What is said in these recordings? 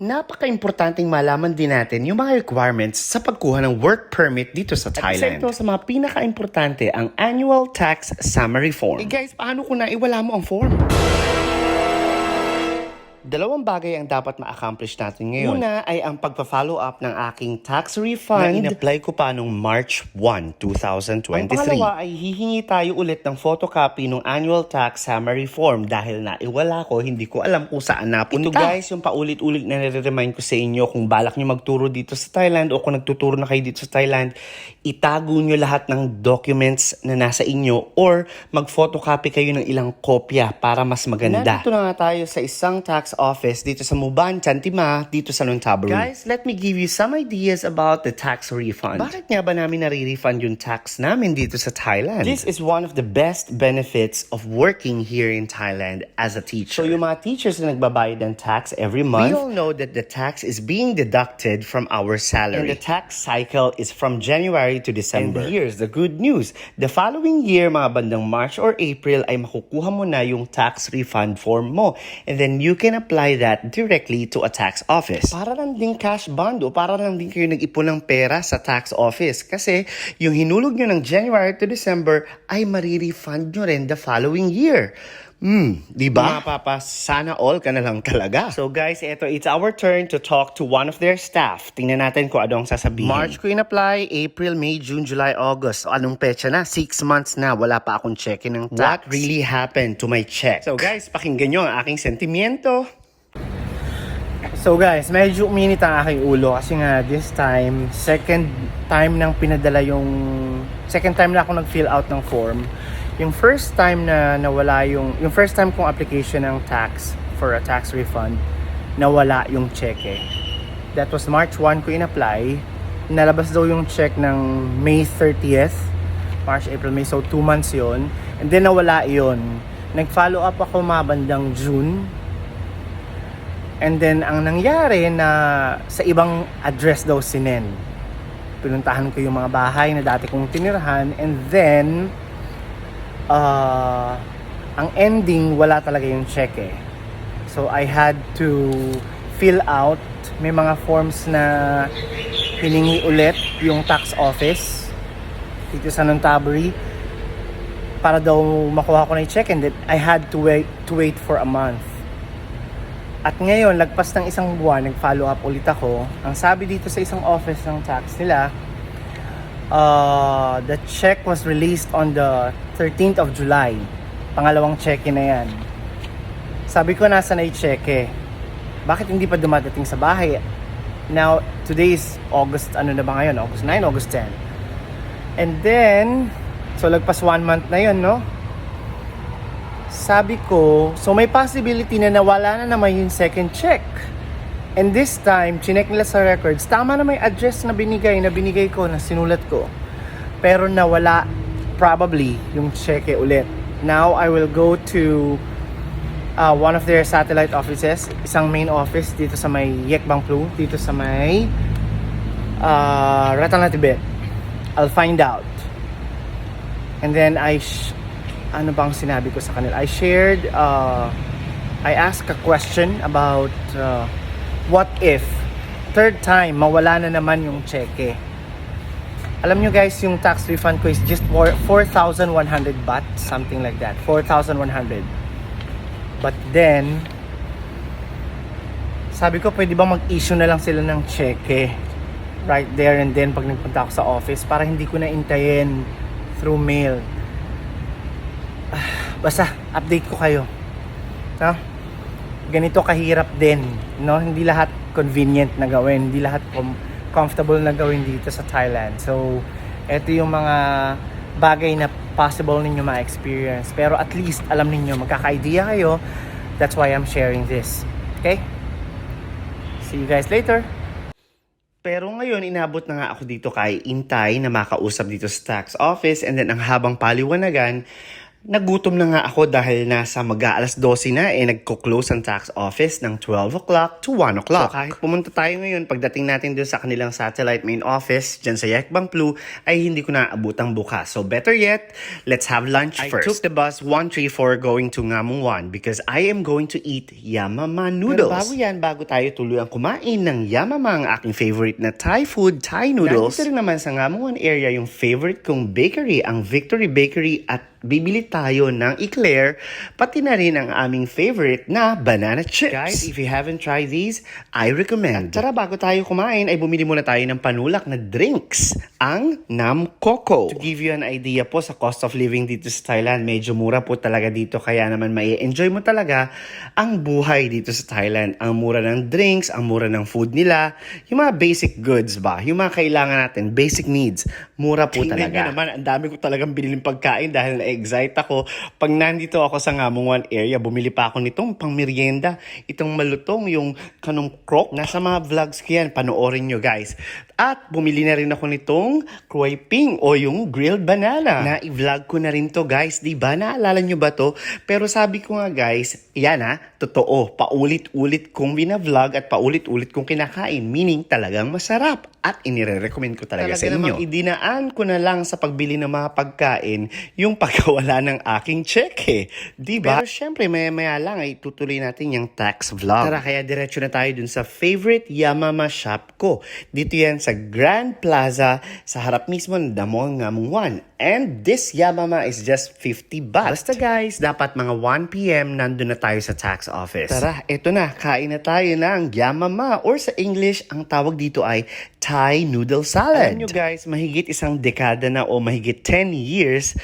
Napaka-importanting malaman din natin yung mga requirements sa pagkuha ng work permit dito sa Thailand. At isa sa mga pinaka-importante, ang Annual Tax Summary Form. Eh guys, paano kung naiwala mo ang form? Dalawang bagay ang dapat ma-accomplish natin ngayon. Una ay ang pagpa-follow up ng aking tax refund na in-apply ko pa noong March 1, 2023. Ang pangalawa ay hihingi tayo ulit ng photocopy ng annual tax summary form dahil naiwala ko, hindi ko alam kung saan napunta. Ito guys, yung paulit-ulit na nare-remind ko sa inyo kung balak nyo magturo dito sa Thailand o kung nagtuturo na kayo dito sa Thailand, itago nyo lahat ng documents na nasa inyo or mag-photocopy kayo ng ilang kopya para mas maganda. Nandito na nga tayo sa isang tax office dito sa Muban, Chantima, dito sa Nontaburi. Guys, let me give you some ideas about the tax refund. Bakit nga ba namin nare-refund yung tax namin dito sa Thailand? This is one of the best benefits of working here in Thailand as a teacher. So yung mga teachers na nagbabayad ng tax every month, we all know that the tax is being deducted from our salary. And the tax cycle is from January to December. And here's the good news. The following year, mga bandang March or April, ay makukuha mo na yung tax refund form mo. And then you can apply that directly to a tax office. Para lang din cash bond o para lang din kayo nag-ipon ng pera sa tax office. Kasi yung hinulog nyo ng January to December ay marirefund nyo rin the following year. Hmm, di ba? Mga papa, sana all ka na lang talaga. So guys, eto, it's our turn to talk to one of their staff. Tingnan natin kung ano ang sasabihin. March ko in-apply, April, May, June, July, August. So, anong petsa na? Six months na, wala pa akong check ng tax. What really happened to my check? So guys, pakinggan nyo ang aking sentimiento. So guys, medyo uminit ang aking ulo kasi nga this time, second time nang pinadala yung second time na ako nag-fill out ng form. Yung first time na nawala yung yung first time kong application ng tax for a tax refund, nawala yung cheque. That was March 1 ko in-apply. Nalabas daw yung check ng May 30th. March, April, May. So, 2 months yon And then, nawala yon Nag-follow up ako mabandang June And then, ang nangyari na sa ibang address daw sinen. Pinuntahan ko yung mga bahay na dati kong tinirahan. And then, uh, ang ending, wala talaga yung cheque. So, I had to fill out. May mga forms na hiningi ulit yung tax office dito sa Nontaburi para daw makuha ko na yung check and I had to wait to wait for a month. At ngayon, lagpas ng isang buwan, nag-follow up ulit ako. Ang sabi dito sa isang office ng tax nila, uh, the check was released on the 13th of July. Pangalawang check na yan. Sabi ko, nasa na yung check Bakit hindi pa dumadating sa bahay? Now, today is August, ano na ba ngayon? August 9, August 10. And then, so lagpas one month na yun, no? Sabi ko, so may possibility na nawala na naman yung second check. And this time, chinek nila sa records, tama na may address na binigay, na binigay ko, na sinulat ko. Pero nawala, probably, yung cheque ulit. Now, I will go to uh, one of their satellite offices, isang main office dito sa may Yekbang Plu, dito sa may uh, Ratanatibet. I'll find out. And then I sh- ano bang sinabi ko sa kanila? I shared, uh, I asked a question about uh, what if third time mawala na naman yung cheque. Alam nyo guys, yung tax refund ko is just 4,100 baht, something like that. 4,100. But then, sabi ko, pwede ba mag-issue na lang sila ng cheque right there and then pag nagpunta ako sa office para hindi ko na intayin through mail basta update ko kayo. No? ganito kahirap din no? Hindi lahat convenient na gawin. Hindi lahat com- comfortable na gawin dito sa Thailand. So ito yung mga bagay na possible ninyo ma-experience. Pero at least alam ninyo magkaka-idea kayo. That's why I'm sharing this. Okay? See you guys later. Pero ngayon, inabot na nga ako dito kay Intay na makausap dito sa tax office. And then ang habang paliwanagan Nagutom na nga ako dahil nasa mag-aalas 12 na eh nagko-close ang tax office ng 12 o'clock to 1 o'clock. So kahit pumunta tayo ngayon, pagdating natin doon sa kanilang satellite main office dyan sa Yekbang Plu, ay hindi ko na abutang bukas. So better yet, let's have lunch I first. I took the bus 134 going to Ngamong 1 because I am going to eat Yamama noodles. Pero bago yan, bago tayo tuluyan kumain ng Yamama, ang aking favorite na Thai food, Thai noodles. Nandito rin naman sa Ngamong 1 area yung favorite kong bakery, ang Victory Bakery at bibili tayo ng eclair, pati na rin ang aming favorite na banana chips. Guys, if you haven't tried these, I recommend. At tara, bago tayo kumain, ay bumili muna tayo ng panulak na drinks, ang Nam Coco. To give you an idea po sa cost of living dito sa Thailand, medyo mura po talaga dito, kaya naman may enjoy mo talaga ang buhay dito sa Thailand. Ang mura ng drinks, ang mura ng food nila, yung mga basic goods ba, yung mga kailangan natin, basic needs, mura po Tingnan talaga. nyo naman, ang dami ko talagang biniling pagkain dahil na-excite ako. Pag nandito ako sa Ngamong 1 area, bumili pa ako nitong pang merienda, itong malutong, yung kanong croc. Nasa mga vlogs ko yan, panoorin nyo guys. At bumili na rin ako nitong Kroy Ping o yung grilled banana. Na i-vlog ko na rin to guys, di ba? Naalala nyo ba to? Pero sabi ko nga guys, yan ha, totoo, paulit-ulit kong binavlog at paulit-ulit kong kinakain. Meaning talagang masarap. At inire-recommend ko talaga, Talaga sa inyo. namang idinaan ko na lang sa pagbili ng mga pagkain yung pagkawala ng aking cheque. Di ba? Pero syempre, maya-maya lang ay tutuloy natin yung tax vlog. Tara, kaya diretso na tayo dun sa favorite Yamama shop ko. Dito yan sa Grand Plaza sa harap mismo ng Damong Ngamung 1. And this Yamama is just 50 baht. Basta guys, dapat mga 1pm nandun na tayo sa tax office. Tara, eto na, kain na tayo ng Yamama or sa English, ang tawag dito ay Thai noodle salad. Alam nyo guys, mahigit isang dekada na o mahigit 10 years,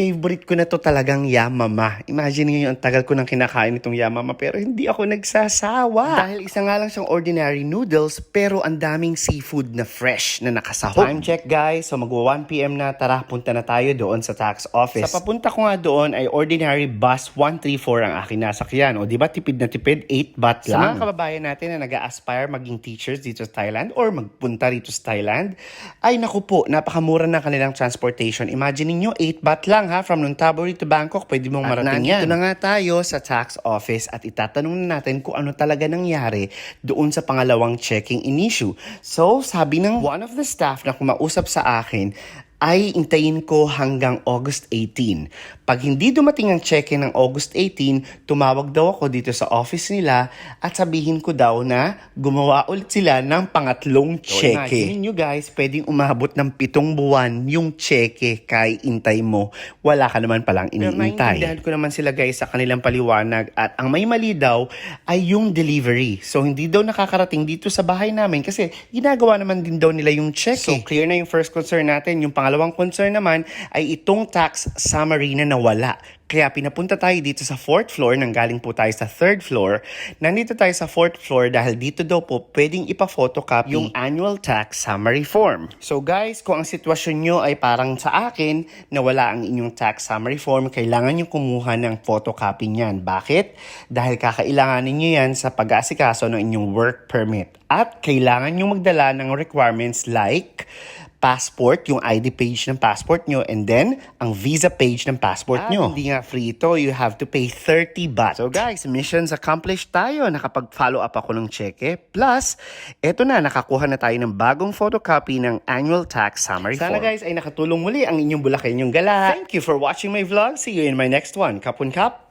favorite ko na to talagang Yamama. Imagine niyo ang tagal ko nang kinakain itong Yamama pero hindi ako nagsasawa. Dahil isa nga lang siyang ordinary noodles pero ang daming seafood na fresh na nakasahog. Time check guys, so magwa 1pm na, tara punta na tayo doon sa tax office. Sa papunta ko nga doon ay ordinary bus 134 ang aking nasakyan. O di ba tipid na tipid, 8 baht lang. Sa mga kababayan natin na nag-aspire maging teachers dito sa Thailand or magpunta rito sa Thailand, ay naku po, napakamura ng kanilang transportation. Imagine niyo 8 baht lang ha, from Nonthaburi to Bangkok, pwede mong marating yan. At na nga tayo sa tax office at itatanong na natin kung ano talaga nangyari doon sa pangalawang checking in issue. So, sabi ng one of the staff na kumausap sa akin, ay intayin ko hanggang August 18. Pag hindi dumating ang cheque ng August 18, tumawag daw ako dito sa office nila at sabihin ko daw na gumawa ulit sila ng pangatlong cheque. So, imagine nyo guys, pwedeng umabot ng pitong buwan yung cheque kay intay mo. Wala ka naman palang Pero iniintay. naiintindihan ko naman sila guys sa kanilang paliwanag at ang may mali daw ay yung delivery. So hindi daw nakakarating dito sa bahay namin kasi ginagawa naman din daw nila yung cheque. So clear na yung first concern natin. Yung pangalawang concern naman ay itong tax summary na nawala. Kaya pinapunta tayo dito sa fourth floor nang galing po tayo sa third floor. Nandito tayo sa fourth floor dahil dito daw po pwedeng ipa-photocopy yung annual tax summary form. So guys, kung ang sitwasyon nyo ay parang sa akin na wala ang inyong tax summary form, kailangan nyo kumuha ng photocopy niyan. Bakit? Dahil kakailanganin nyo yan sa pag-aasikaso ng inyong work permit. At kailangan nyo magdala ng requirements like passport, yung ID page ng passport nyo, and then, ang visa page ng passport nyo. hindi nga free ito. You have to pay 30 baht. So guys, missions accomplished tayo. Nakapag-follow up ako ng cheque. Plus, eto na, nakakuha na tayo ng bagong photocopy ng annual tax summary Sana form. guys ay nakatulong muli ang inyong bulakin yung gala. Thank you for watching my vlog. See you in my next one. Kapun Kap!